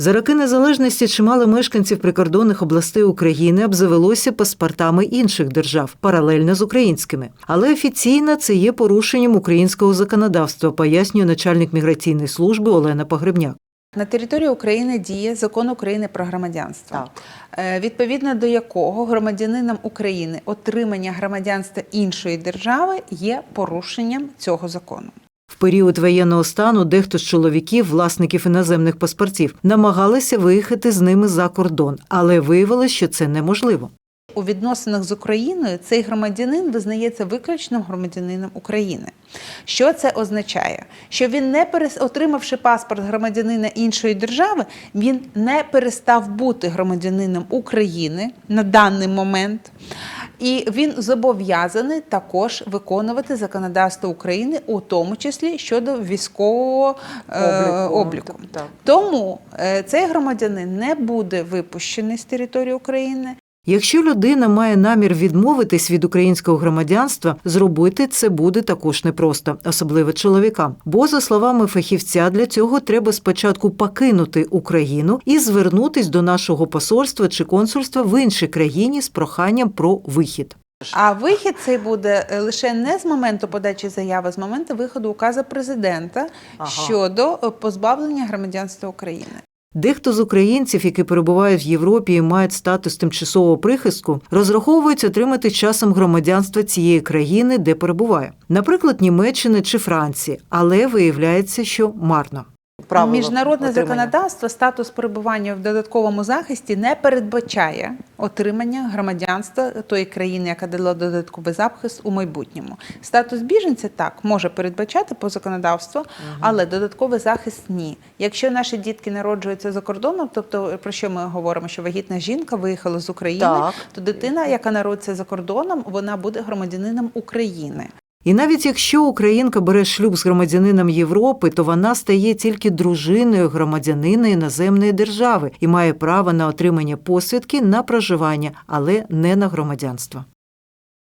За роки незалежності чимало мешканців прикордонних областей України обзавелося паспортами інших держав, паралельно з українськими. Але офіційно це є порушенням українського законодавства, пояснює начальник міграційної служби Олена Погребняк. На території України діє закон України про громадянство, е, відповідно до якого громадянином України отримання громадянства іншої держави є порушенням цього закону. Період воєнного стану дехто з чоловіків, власників іноземних паспортів, намагалися виїхати з ними за кордон, але виявилось, що це неможливо. У відносинах з Україною цей громадянин визнається виключно громадянином України. Що це означає? Що він не перес... отримавши паспорт громадянина іншої держави, він не перестав бути громадянином України на даний момент. І він зобов'язаний також виконувати законодавство України, у тому числі щодо військового е, Обліку, так. Тому е, цей громадянин не буде випущений з території України. Якщо людина має намір відмовитись від українського громадянства, зробити це буде також непросто, особливо чоловікам. Бо, за словами фахівця, для цього треба спочатку покинути Україну і звернутись до нашого посольства чи консульства в іншій країні з проханням про вихід. А вихід цей буде е, лише не з моменту подачі заяви, а з моменту виходу указу президента Ага. щодо е, позбавлення громадянства України. Дехто з українців, які перебувають в Європі і мають статус тимчасового прихистку, розраховують отримати часом громадянство цієї країни, де перебуває, наприклад, Німеччини чи Франції, але виявляється, що марно. Правила Міжнародне отримання. законодавство статус перебування в додатковому захисті не передбачає отримання громадянства тої країни, яка дала додатковий захист у майбутньому. Статус біженця так може передбачати по законодавству, але додатковий захист ні. Якщо наші дітки народжуються за кордоном, тобто про що ми говоримо, що вагітна жінка виїхала з України, Так. то дитина, яка народиться за кордоном, вона буде громадянином України. І навіть якщо українка бере шлюб з громадянином Європи, то вона стає тільки дружиною громадянина іноземної держави і має право на отримання посвідки на проживання, але не на громадянство.